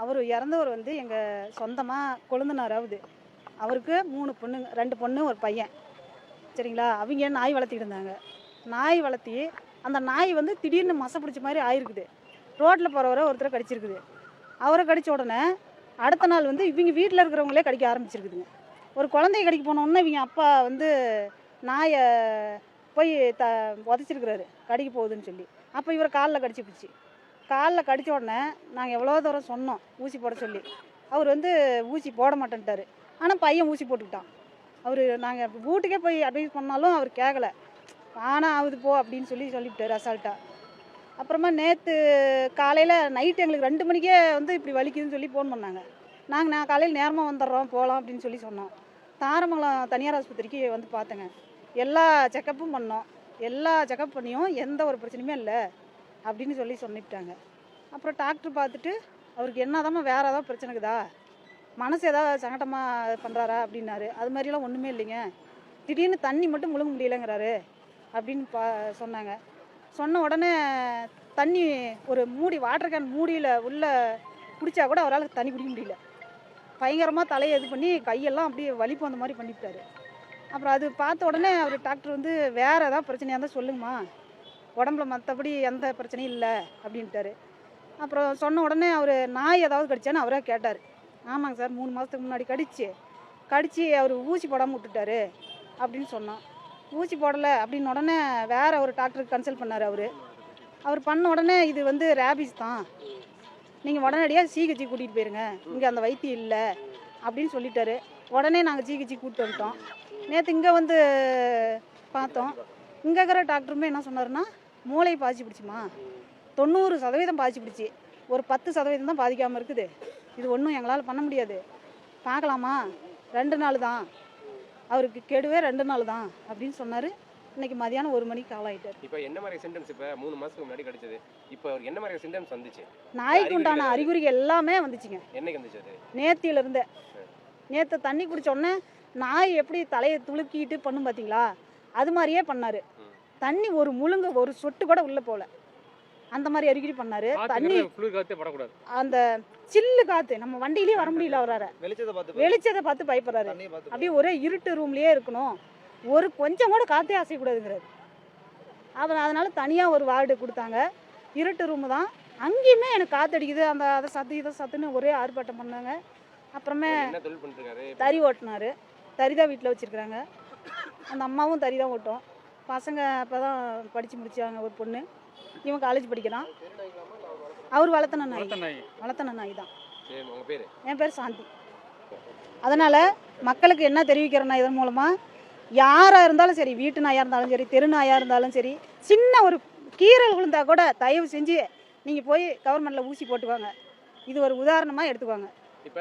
அவர் இறந்தவர் வந்து எங்கள் சொந்தமாக கொழுந்தனாராவது. அவருக்கு மூணு பொண்ணுங்க ரெண்டு பொண்ணு ஒரு பையன். சரிங்களா? அவங்க நாய் வளர்த்திட்டு இருந்தாங்க. நாய் வளர்த்தி அந்த நாய் வந்து திடீர்னு மசை பிடிச்ச மாதிரி ஆயிருக்குது. ரோட்டில் போகிறவரை ஒருத்தரை கடிச்சிருக்குது. அவரை கடித்த உடனே அடுத்த நாள் வந்து இவங்க வீட்டில் இருக்கிறவங்களே கடிக்க ஆரம்பிச்சிருக்குதுங்க. ஒரு குழந்தைய கடிக்க போனோன்னே இவங்க அப்பா வந்து நாயை போய் த உதச்சிருக்கிறாரு. கடிக்க போகுதுன்னு சொல்லி. அப்போ இவர் காலில் கடிச்சு பிடிச்சி. காலில் கடித்த உடனே நாங்கள் எவ்வளோ தூரம் சொன்னோம் ஊசி போட சொல்லி. அவர் வந்து ஊசி போட மாட்டேன்ட்டார். ஆனால் பையன் ஊசி போட்டுக்கிட்டான். அவர் நாங்கள் வீட்டுக்கே போய் அட்வைஸ் பண்ணாலும் அவர் கேட்கல ஆனால் ஆகுது போ அப்படின்னு சொல்லி சொல்லிவிட்டார் அசால்ட்டாக அப்புறமா நேற்று காலையில் நைட்டு எங்களுக்கு ரெண்டு மணிக்கே வந்து இப்படி வலிக்குதுன்னு சொல்லி ஃபோன் பண்ணாங்க. நாங்கள் நான் காலையில் நேரமாக வந்துடுறோம் போகலாம் அப்படின்னு சொல்லி சொன்னோம். தாரமங்கலம் தனியார் ஆஸ்பத்திரிக்கு வந்து பார்த்தேங்க. எல்லா செக்கப்பும் பண்ணோம். எல்லா செக்கப் பண்ணியும் எந்த ஒரு பிரச்சனையுமே இல்லை. அப்படின்னு சொல்லி சொல்லிவிட்டாங்க. அப்புறம் டாக்டர் பார்த்துட்டு அவருக்கு என்னதாம்மா வேறு ஏதாவது பிரச்சனை இருக்குதா? மனசு ஏதாவது சங்கடமாக பண்ணுறாரா அப்படின்னாரு. அது மாதிரிலாம் ஒன்றுமே இல்லைங்க. திடீர்னு தண்ணி மட்டும் முழுங்க முடியலைங்கிறாரு அப்படின்னு பா சொன்னாங்க. சொன்ன உடனே தண்ணி ஒரு மூடி வாட்டர் கேன் மூடியில் உள்ள குடித்தா கூட அவரால் தண்ணி குடிக்க முடியல. பயங்கரமாக தலையை இது பண்ணி கையெல்லாம் அப்படியே வலிப்பு அந்த மாதிரி பண்ணிவிட்டாரு. அப்புறம் அது பார்த்த உடனே அவர் டாக்டர் வந்து வேறு ஏதாவது பிரச்சனையாக இருந்தால் சொல்லுங்கம்மா. உடம்புல மற்றபடி எந்த பிரச்சனையும் இல்லை அப்படின்ட்டாரு. அப்புறம் சொன்ன உடனே அவர் நாய் ஏதாவது கடிச்சான்னு அவரே கேட்டார். ஆமாங்க சார் மூணு மாதத்துக்கு முன்னாடி கடிச்சு கடித்து அவர் ஊசி போடாமல் விட்டுட்டாரு அப்படின்னு சொன்னோம் ஊசி போடலை அப்படின்னு உடனே வேறு ஒரு டாக்டருக்கு கன்சல்ட் பண்ணார் அவர். அவர் பண்ண உடனே இது வந்து ரேபிஸ் தான். நீங்கள் உடனடியாக சிகிச்சை கூட்டிகிட்டு போயிருங்க. இங்கே அந்த வைத்தியம் இல்லை அப்படின்னு சொல்லிட்டாரு. உடனே நாங்கள் சிகிச்சை கூப்பிட்டு வந்துட்டோம். நேற்று இங்கே வந்து பார்த்தோம். இங்கே இருக்கிற டாக்டருமே என்ன சொன்னார்னா மூளை பாதிச்சு பிடிச்சிமா? தொண்ணூறு சதவீதம் பாதிச்சு பிடிச்சி. ஒரு பத்து சதவீதம் தான் பாதிக்காமல் இருக்குது. இது ஒன்றும் எங்களால் பண்ண முடியாது. பார்க்கலாமா? ரெண்டு நாள் தான். அவருக்கு கெடுவே ரெண்டு நாள் தான் அப்படின்னு சொன்னார். இன்னைக்கு மதியானம் ஒரு மணிக்கு கால் ஆகிட்டார் இப்போ என்ன மாதிரி சிம்டம்ஸ் இப்போ மூணு மாசத்துக்கு முன்னாடி கிடைச்சது? இப்போ அவருக்கு என்ன மாதிரி சிம்டம்ஸ் வந்துச்சு? நாய்க்கு உண்டான அறிகுறிகள் எல்லாமே வந்துச்சுங்க. என்னைக்கு வந்துச்சு அது? நேத்தியில இருந்தே. நேற்று தண்ணி குடிச்ச உடனே நாய் எப்படி தலையை துளுக்கிட்டு பண்ணும் பார்த்தீங்களா அது மாதிரியே பண்ணாரு. தண்ணி ஒரு முழுங்க ஒரு சொட்டு கூட உள்ள போல. அந்த மாதிரி அறிகுறி பண்ணாரு. தண்ணி அந்த சில்லு காத்து நம்ம வண்டியிலேயே வர முடியல அவரார வெளிச்சத்தை பார்த்து பயப்படுறாரு. அப்படியே ஒரே இருட்டு ரூம்லயே இருக்கணும். ஒரு கொஞ்சம் கூட காத்தே அசையக்கூடாதுங்கிறாரு. அவர் அதனால தனியாக ஒரு வார்டு கொடுத்தாங்க. இருட்டு ரூமு தான். அங்கேயுமே எனக்கு காத்தடிக்குது. அந்த அதை சத்து இதை சத்துன்னு ஒரே ஆர்ப்பாட்டம் பண்ணாங்க. அப்புறமே தறி ஓட்டினாரு. தறி தான் வீட்டில் வச்சுருக்குறாங்க. அந்த அம்மாவும் தறி தான் ஓட்டும். பசங்க இப்போ தான் படித்து முடிச்சாங்க ஒரு பொண்ணு. இவன் காலேஜ் படிக்கிறான். அவர் வளர்த்தன நாய் வளர்த்த நாய் வளர்த்தன நாய் தான். என் பேர் சாந்தி. அதனால் மக்களுக்கு என்ன தெரிவிக்கிறேன்னா இதன் மூலமாக யாராக இருந்தாலும் சரி வீட்டு நாயாக இருந்தாலும் சரி தெரு நாயாக இருந்தாலும் சரி சின்ன ஒரு கீரல் விழுந்தா கூட தயவு செஞ்சு நீங்கள் போய் கவர்மெண்ட்டில் ஊசி போட்டுக்கோங்க. இது ஒரு உதாரணமாக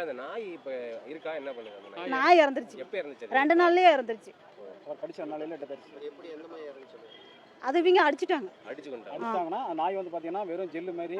அந்த நாய் இப்போ இருக்கா? என்ன பண்ணுது அந்த நாய்? நாய் இறந்துருச்சு? ரெண்டு நாள்லயே இறந்துருச்சு. கடிச்ச நாளையில எடுத்தாச்சு எப்படி எந்த மாதிரி இறங்குச்சு? அது இவங்க அடிச்சிட்டாங்க. அடிச்சு அடிச்சாங்கன்னா நாய் வந்து பாத்தீங்கன்னா வெறும் ஜெல்லு மாதிரி